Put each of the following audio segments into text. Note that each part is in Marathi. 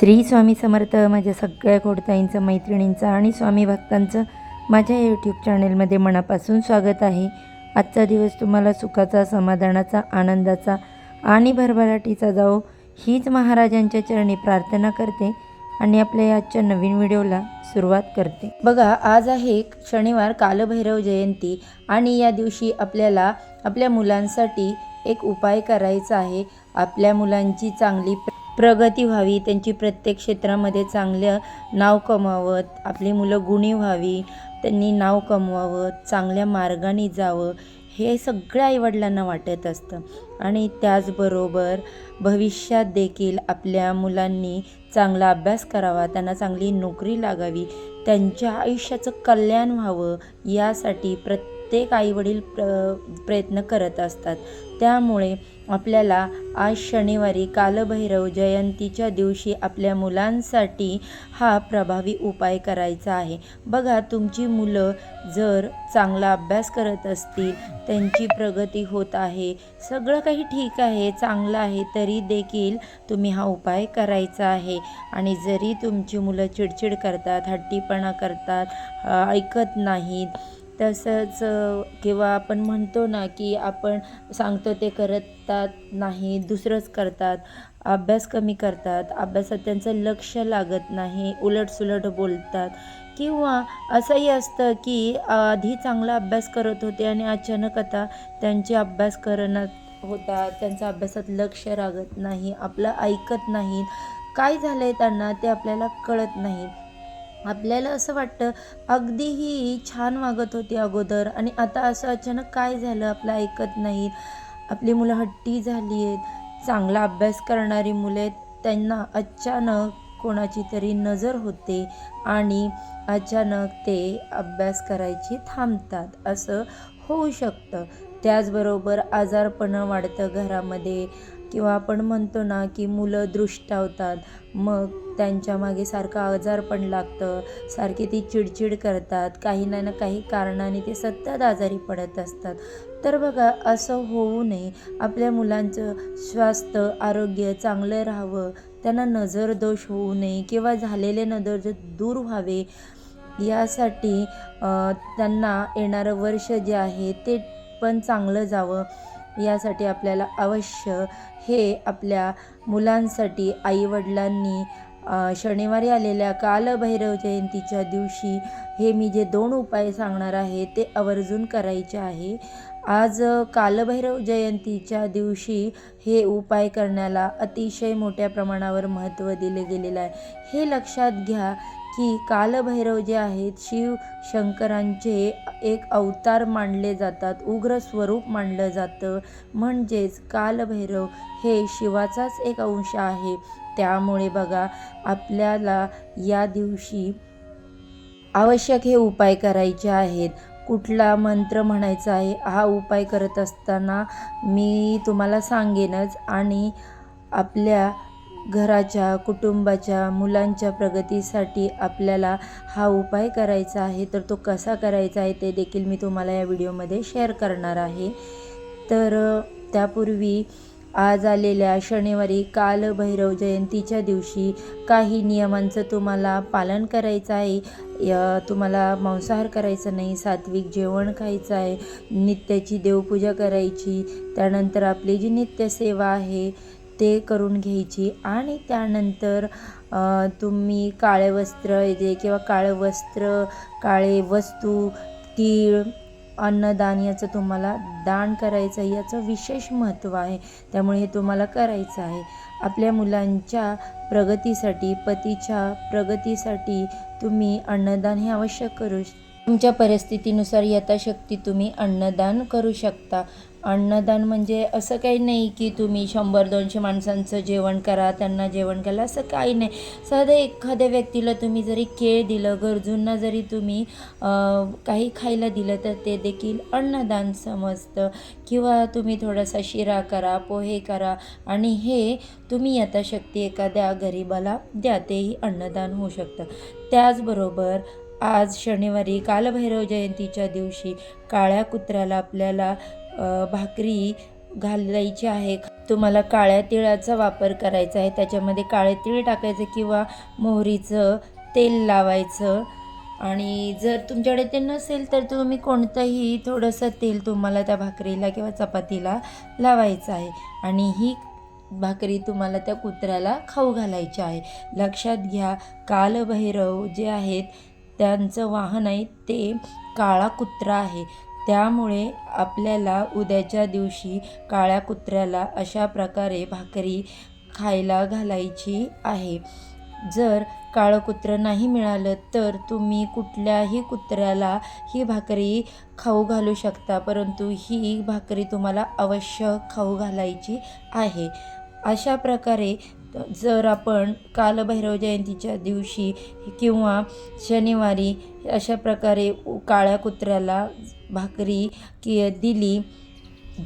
श्री स्वामी समर्थ माझ्या सगळ्या खोडताईंचं मैत्रिणींचं आणि स्वामी भक्तांचं माझ्या यूट्यूब चॅनेलमध्ये मनापासून स्वागत आहे. आजचा दिवस तुम्हाला सुखाचा समाधानाचा आनंदाचा आणि भरभराटीचा जाओ हीच महाराजांच्या चरणी प्रार्थना करते आणि आपल्या आजच्या नवीन व्हिडिओला सुरुवात करते. बघा आज आहे शनिवार कालभैरव जयंती आणि या दिवशी आपल्याला आपल्या मुलांसाठी एक उपाय करायचा आहे. आपल्या मुलांची चांगली प्र- प्रगती व्हावी त्यांची प्रत्येक क्षेत्रामध्ये चांगलं नाव कमावत आपली मुलं गुणी व्हावी त्यांनी नाव कमवावं चांगल्या मार्गाने जावं हे सगळ्या आईवडिलांना वाटत असतं. आणि त्याचबरोबर भविष्यात देखील आपल्या मुलांनी चांगला अभ्यास करावा त्यांना चांगली नोकरी लागावी त्यांच्या आयुष्याचं कल्याण व्हावं यासाठी प्रत्येक आईवडील प्र प्रयत्न करत असतात. त्यामुळे आपल्याला आज शनिवारी कालभैरव जयंतीच्या दिवशी आपल्या मुलांसाठी हा प्रभावी उपाय करायचा आहे. बघा तुमची मुलं जर चांगला अभ्यास करत असतील त्यांची प्रगती होत आहे सगळं काही ठीक आहे चांगलं आहे तरी देखील तुम्ही हा उपाय करायचा आहे. आणि जरी तुमची मुलं चिडचिड करतात हट्टीपणा करतात ऐकत नाहीत तसंच किंवा आपण म्हणतो ना की आपण सांगतो ते करतात नाही दुसरंच करतात अभ्यास कमी करतात अभ्यासात त्यांचं लक्ष लागत नाही उलटसुलट बोलतात. किंवा असंही असतं की आधी चांगला अभ्यास करत होते आणि अचानक आता त्यांचे अभ्यास करणं होतात त्यांचा अभ्यासात लक्ष लागत नाही आपलं ऐकत नाहीत. काय झालं आहे त्यांना ते आपल्याला कळत नाही. आपल्याला असं वाटतं अगदी ही छान वागत होती अगोदर आणि आता असं अचानक काय झालं आपलं ऐकत नाहीत आपली मुलं हट्टी झाली आहेत चांगला अभ्यास करणारी मुलं आहेत त्यांना अचानक कोणाची तरी नजर होते आणि अचानक ते अभ्यास करायची थांबतात. असं होऊ शकतं. त्याचबरोबर आजारपणं वाढतं घरामध्ये किंवा आपण म्हणतो ना की मुलं दृष्टावतात मग त्यांच्या मागे सारखं आजारपण लागतं सारखी ती चिडचिड करतात काही ना ना काही कारणाने ते सतत आजारी पडत असतात. तर बघा असं होऊ नये. आपल्या मुलांचं स्वास्थ्य आरोग्य चांगलं राहावं त्यांना नजर दोष होऊ नये किंवा झालेले नजर दूर व्हावे यासाठी त्यांना येणारं वर्ष जे आहे ते पण चांगलं जावं. यासाठी आपल्याला अवश्य हे आपल्या मुलांसाठी आईवडिलांनी शनिवारी आलेल्या कालभैरव जयंतीच्या दिवशी हे मी जे दोन उपाय सांगणार आहे ते आवर्जून करायचे आहे. आज कालभैरव जयंतीच्या दिवशी हे उपाय करण्याला अतिशय मोठ्या प्रमाणावर महत्त्व दिले गेलेलं आहे. हे लक्षात घ्या की कालभैरव जे आहेत शिव शंकरांचे एक अवतार मानले जातात उग्र स्वरूप मानलं जातं. म्हणजेच कालभैरव हे शिवाचाच एक अंश आहे. त्यामुळे बघा आपल्याला या दिवशी आवश्यक हे उपाय करायचे आहेत. कुठला मंत्र म्हणायचा आहे हा उपाय करत असताना मी तुम्हाला सांगेनच. आणि आपल्या घराच्या कुटुंबाच्या मुलांच्या प्रगतीसाठी आपल्याला हा उपाय करायचा आहे. तर तो कसा करायचा आहे ते देखील मी तुम्हाला या व्हिडिओमध्ये शेअर करणार आहे. तर त्यापूर्वी आज आलेल्या शनिवारी कालभैरव जयंतीच्या दिवशी काही नियमांचं तुम्हाला पालन करायचं आहे. या तुम्हाला मांसाहार करायचं नाही सात्विक जेवण खायचं आहे नित्याची देवपूजा करायची त्यानंतर आपली जी नित्यसेवा आहे ते करून घ्यायची. आणि त्यानंतर तुम्ही काळे वस्त्र येते किंवा काळं वस्त्र काळे वस्तू तीळ अन्नदान याचं तुम्हाला दान करायचं आहे. याचं विशेष महत्त्व आहे. त्यामुळे हे तुम्हाला करायचं आहे. आपल्या मुलांच्या प्रगतीसाठी पतीच्या प्रगतीसाठी तुम्ही अन्नदान हे आवश्यक करू श- तुमच्या परिस्थितीनुसार यथाशक्ती तुम्ही अन्नदान करू शकता. अन्नदान म्हणजे असं काही नाही की तुम्ही शंभर दोनशे माणसांचं जेवण करा त्यांना जेवण करा असं काही नाही. साधं एखाद्या व्यक्तीला तुम्ही जरी केळ दिलं गरजूंना जरी तुम्ही काही खायला दिलं तर ते देखील अन्नदान समजतं. किंवा तुम्ही थोडासा शिरा करा पोहे करा आणि हे तुम्ही यथाशक्ती एखाद्या गरीबाला द्या तेही अन्नदान होऊ शकतं. त्याचबरोबर आज शनिवारी कालभैरव जयंतीच्या दिवशी काळ्या कुत्र्याला आपल्याला भाकरी घालायची आहे. तुम्हाला काळ्या तिळाचा वापर करायचा आहे. त्याच्यामध्ये काळे तीळ टाकायचं किंवा मोहरीचं तेल लावायचं. आणि जर तुमच्याकडे ते नसेल तर तुम्ही कोणतंही थोडंसं तेल तुम्हाला त्या भाकरीला किंवा चपातीला लावायचं आहे. आणि ही भाकरी तुम्हाला त्या कुत्र्याला खाऊ घालायची आहे. लक्षात घ्या कालभैरव जे आहेत त्यांचं वाहन आहे ते काळा कुत्रा आहे. त्यामुळे आपल्याला उद्याच्या दिवशी काळ्या कुत्र्याला अशा प्रकारे भाकरी खायला घालायची आहे. जर काळं कुत्रं नाही मिळालं तर तुम्ही कुठल्याही कुत्र्याला ही भाकरी खाऊ घालू शकता परंतु ही भाकरी तुम्हाला अवश्य खाऊ घालायची आहे. अशा प्रकारे जर आपण कालभैरव जयंतीच्या दिवशी किंवा शनिवारी अशा प्रकारे काळ्या कुत्र्याला भाकरी की दिली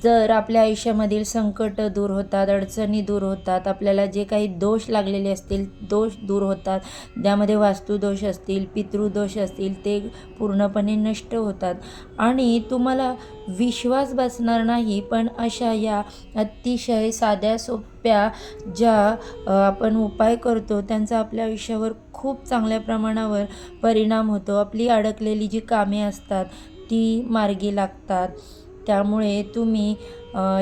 जर आपल्या आयुष्यामधील संकट दूर होतात अडचणी दूर होतात आपल्याला जे काही दोष लागलेले असतील दोष दूर होतात ज्यामध्ये वास्तुदोष असतील पितृदोष असतील ते पूर्णपणे नष्ट होतात. आणि तुम्हाला विश्वास बसणार नाही पण अशा या अतिशय साध्या सोप्या ज्या आपण उपाय करतो त्यांचा आपल्या आयुष्यावर खूप चांगल्या प्रमाणावर परिणाम होतो. आपली अडकलेली जी कामे असतात ती मार्गी लागतात. त्यामुळे तुम्ही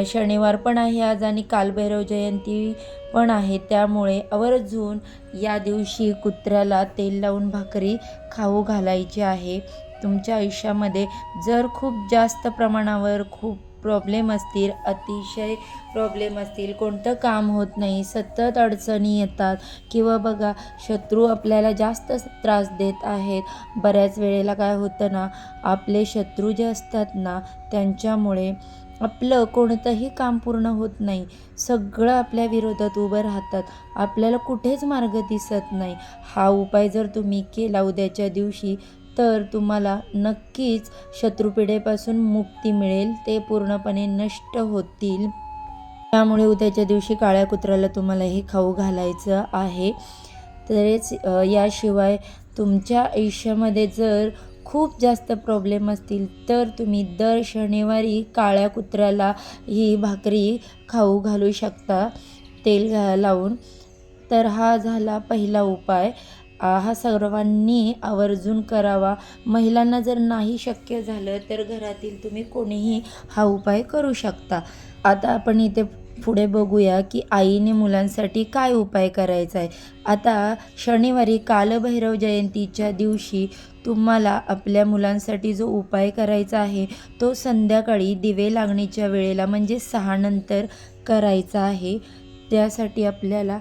शनिवार पण आहे आज आणि कालभैरव जयंती पण आहे. त्यामुळे आवर्जून या दिवशी कुत्र्याला तेल लावून भाकरी खाऊ घालायची आहे. तुमच्या आयुष्यामध्ये जर खूप जास्त प्रमाणावर खूप प्रॉब्लेम असतील अतिशय प्रॉब्लेम असतील कोणतं काम होत नाही सतत अडचणी येतात. किंवा बघा शत्रू आपल्याला जास्त त्रास देत आहेत. बऱ्याच वेळेला काय होतं ना आपले शत्रू जे असतात ना त्यांच्यामुळे आपलं कोणतंही काम पूर्ण होत नाही. सगळं आपल्या विरोधात उभं राहतात. आपल्याला कुठेच मार्ग दिसत नाही. हा उपाय जर तुम्ही केला उद्याच्या दिवशी तर तुम्हाला नक्कीच शत्रुपिढेपासून मुक्ती मिळेल ते पूर्णपणे नष्ट होतील. त्यामुळे उद्याच्या दिवशी काळ्या कुत्र्याला तुम्हाला हे खाऊ घालायचं आहे. तरीच याशिवाय तुमच्या आयुष्यामध्ये जर खूप जास्त प्रॉब्लेम असतील तर तुम्ही दर शनिवारी काळ्या कुत्र्याला ही भाकरी खाऊ घालू शकता तेल घा लावून तर हा झाला पहिला उपाय. हा सर्वांनी आवर्जून करावा. महिलांना जर नाही शक्य झालं तर घरातील तुम्ही कोणीही हा उपाय करू शकता. आता आपण इथे पुढे बघूया की आईने मुलांसाठी काय उपाय करायचा आहे. आता शनिवारी कालभैरव जयंतीच्या दिवशी तुम्हाला आपल्या मुलांसाठी जो उपाय करायचा आहे तो संध्याकाळी दिवे लागणीच्या वेळेला म्हणजे सहानंतर करायचा आहे. त्यासाठी आपल्याला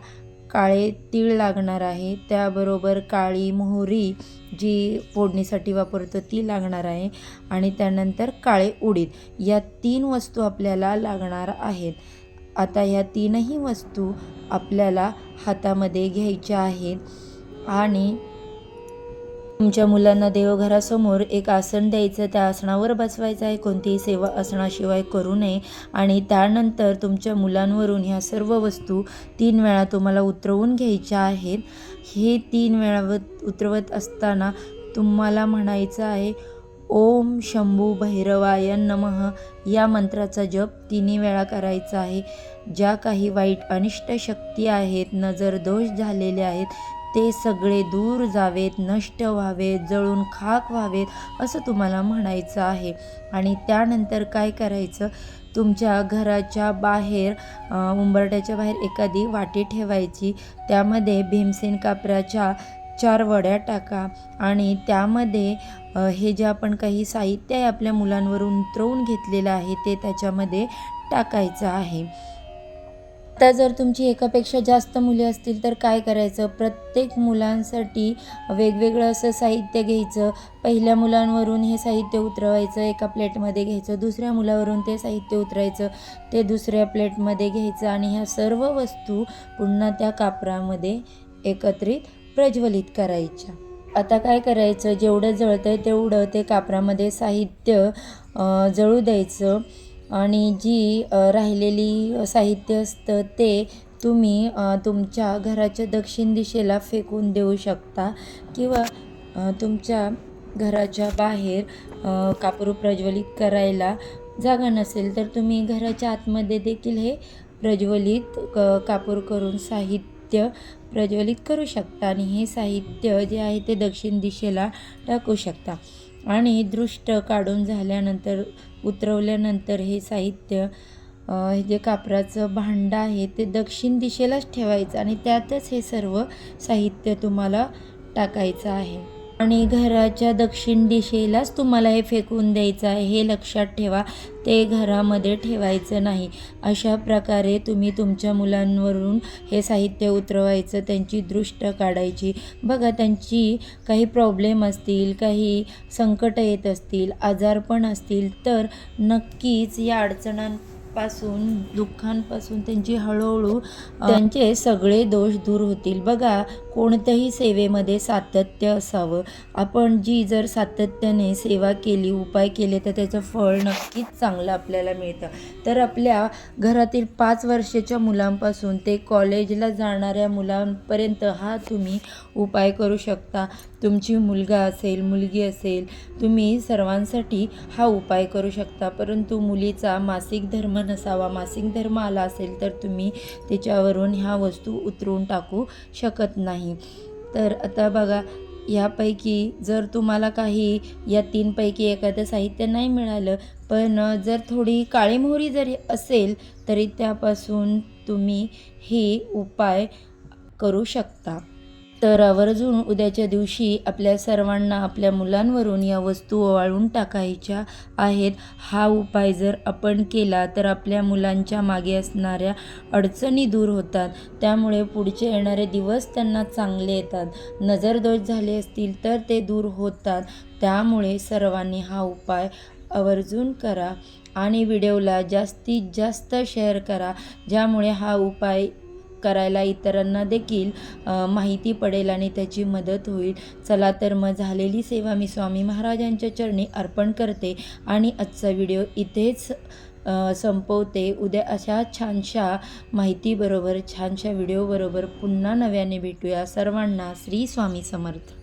काळे तीळ लागणार आहे. त्याबरोबर काळी मोहरी जी फोडणीसाठी वापरतो ती लागणार आहे. आणि त्यानंतर काळे उडीद. या तीन वस्तू आपल्याला लागणार आहेत. आता ह्या तीनही वस्तू आपल्याला हातामध्ये घ्यायच्या आहेत. आणि तुमच्या मुलांना देवघरासमोर एक आसन द्यायचं त्या आसनावर बसवायचं आहे. कोणतीही सेवा आसनाशिवाय करू नये. आणि त्यानंतर तुमच्या मुलांवरून ह्या सर्व वस्तू तीन वेळा तुम्हाला उतरवून घ्यायच्या आहेत. हे तीन वेळा व- उतरवत असताना तुम्हाला म्हणायचं आहे ओम शंभू भैरवाय नमः. या मंत्राचा जप तिन्ही वेळा करायचा आहे. ज्या काही वाईट अनिष्ट शक्ती आहेत नजर दोष झालेले आहेत ते सगळे दूर जावेत नष्ट व्हावेत जळून खाक व्हावेत असं तुम्हाला म्हणायचं आहे. आणि त्यानंतर काय करायचं? तुमच्या घराच्या बाहेर उंबरट्याच्या बाहेर एखादी वाटी ठेवायची. त्यामध्ये भीमसेन कापराच्या चार वड्या टाका आणि त्यामध्ये हे जे आपण काही साहित्य आहे आपल्या मुलांवरून उतरवून घेतलेलं आहे ते त्याच्यामध्ये टाकायचं आहे. आता जर तुमची एकापेक्षा जास्त मुले असतील तर काय करायचं? प्रत्येक मुलांसाठी वेगवेगळं असं साहित्य घ्यायचं. पहिल्या मुलांवरून हे साहित्य उतरवायचं एका प्लेटमध्ये घ्यायचं. दुसऱ्या मुलावरून ते साहित्य उतरायचं ते दुसऱ्या प्लेटमध्ये घ्यायचं आणि ह्या सर्व वस्तू पुन्हा त्या कापरामध्ये एकत्रित प्रज्वलित करायच्या. आता काय करायचं? जेवढं जळतं आहे तेवढं ते कापरामध्ये साहित्य जळू द्यायचं. आणि जी राहिलेली साहित्य असतं ते तुम्ही तुमच्या घराच्या दक्षिण दिशेला फेकून देऊ शकता किंवा तुमच्या घराच्या बाहेर कापूर प्रज्वलित करायला जागा नसेल तर तुम्ही घराच्या आतमध्ये देखील हे प्रज्वलित क कापूर करून साहित्य प्रज्वलित करू शकता आणि हे साहित्य जे आहे ते दक्षिण दिशेला टाकू शकता. आणि दृष्ट काढून झाल्यानंतर उतरवल्यानंतर हे साहित्य हे जे कापराचं भांडं आहे ते दक्षिण दिशेलाच ठेवायचं आणि त्यातच हे सर्व साहित्य तुम्हाला टाकायचं आहे. आणि घराच्या दक्षिण दिशेलाच तुम्हाला हे फेकून द्यायचं आहे हे लक्षात ठेवा. ते घरामध्ये ठेवायचं नाही. अशा प्रकारे तुम्ही तुमच्या मुलांवरून हे साहित्य उतरवायचं त्यांची दृष्ट काढायची. बघा त्यांची काही प्रॉब्लेम असतील काही संकट येत असतील आजारपण असतील तर नक्कीच या अडचणां पासून दुःखांपासून त्यांची हळूहळू त्यांचे सगळे दोष दूर होतील. बघा कोणत्याही सेवेमध्ये सातत्य असावं. आपण जी जर सातत्याने सेवा केली उपाय केले तर त्याचं फळ नक्कीच चांगलं आपल्याला मिळतं. तर आपल्या घरातील पाच वर्षाच्या मुलांपासून ते कॉलेजला जाणाऱ्या मुलांपर्यंत हा तुम्ही उपाय करू शकता. तुमची मुलगा असेल मुलगी असेल तुम्ही सर्वांसाठी हा उपाय करू शकता. परंतु मुलीचा मासिक धर्म नसावा मासिक धर्म आला असेल तर तुम्ही त्याच्यावरून ह्या वस्तू उतरून टाकू शकत नाही. तर आता बघा यापैकी जर तुम्हाला काही या तीनपैकी एखादं साहित्य नाही मिळालं पण जर थोडी काळी मोहरी जरी असेल तरी त्यापासून तुम्ही हे उपाय करू शकता. तर आवर्जून उद्याच्या दिवशी आपल्या सर्वांना आपल्या मुलांवरून या वस्तू ओवाळून टाकायच्या आहेत. हा उपाय जर आपण केला तर आपल्या मुलांच्या मागे असणाऱ्या अडचणी दूर होतात. त्यामुळे पुढचे येणारे दिवस त्यांना चांगले येतात. नजरदोष झाले असतील तर ते दूर होतात. त्यामुळे सर्वांनी हा उपाय आवर्जून करा आणि व्हिडिओला जास्तीत जास्त शेअर करा ज्यामुळे हा उपाय करायला इतरांना देखील माहिती पडेल आणि त्याची मदत होईल. चला तर मग झालेली सेवा मी स्वामी महाराजांच्या चरणी अर्पण करते आणि आजचा व्हिडिओ इथेच संपवते. उद्या अशा छानशा माहितीबरोबर छानशा व्हिडिओबरोबर पुन्हा नव्याने भेटूया. सर्वांना श्री स्वामी समर्थ.